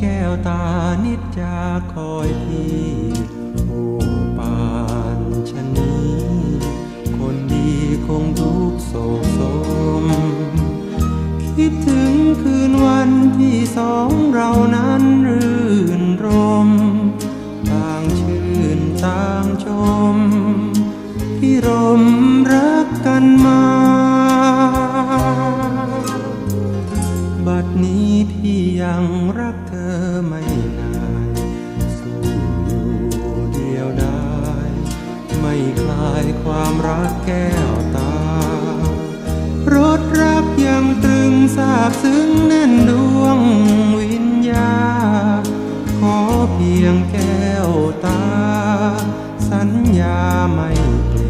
แก้วตานิจจาคอยพี่ผู้ปานชะนีคนดีคงทุกโศกสม คิดถึงคืนวันที่สองเรานั้นรื่นรมต่างชื่นต่างชม ที่รมรักกันมา บัดนี้พี่ยังรักเธอไม่นานสู้อยู่เดียวดายไม่คลายความรักแก้วตารถรักยังตรึงสาบซึ้งแน่นดวงวิญญา ขอเพียงแก้วตา สัญญาไม่เปลี่ยน